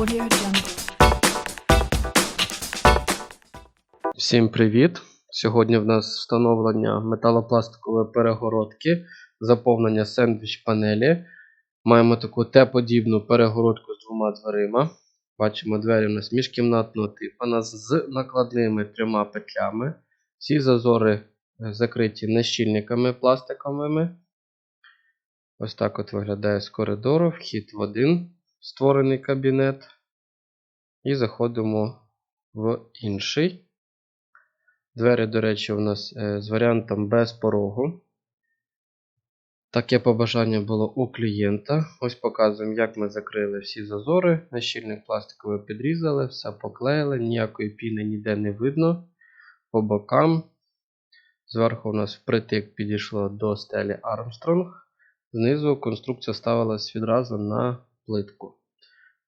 Audio. Всім привіт! Сьогодні в нас встановлення металопластикової перегородки, заповнення сендвіч панелі. Маємо таку Т-подібну перегородку з двома дверима. Бачимо двері у нас міжкімнатного типу. Нас з накладними трьома петлями. Всі зазори е, закриті нещільниками пластиковими. Ось так от виглядає з коридору. Вхід в один створений кабінет. І заходимо в інший. Двері, до речі, у нас е, з варіантом без порогу. Таке побажання було у клієнта. Ось показуємо, як ми закрили всі зазори. Нащільник пластиковий підрізали, все поклеїли, ніякої піни ніде не видно. По бокам. Зверху у нас впритик підійшло до стелі Armstrong. Знизу конструкція ставилась відразу на плитку.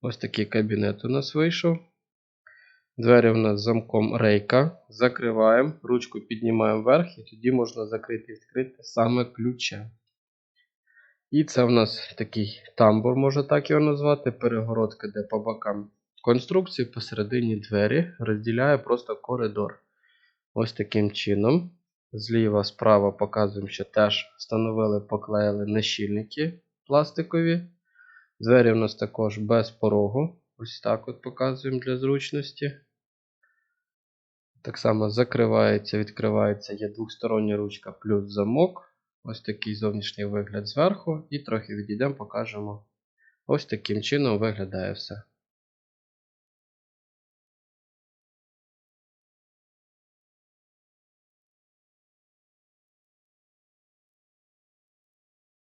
Ось такий кабінет у нас вийшов. Двері у нас замком рейка. Закриваємо, ручку піднімаємо вверх, і тоді можна закрити і відкрити саме ключем. І це у нас такий тамбур, можна так його назвати, перегородка, де по бокам конструкції посередині двері розділяє просто коридор. Ось таким чином. Зліва, справа показуємо, що теж встановили, поклеїли нещільники пластикові. Двері у нас також без порогу. Ось так от показуємо для зручності. Так само закривається, відкривається, є двостороння ручка плюс замок. Ось такий зовнішній вигляд зверху. І трохи відійдемо, покажемо. Ось таким чином виглядає все.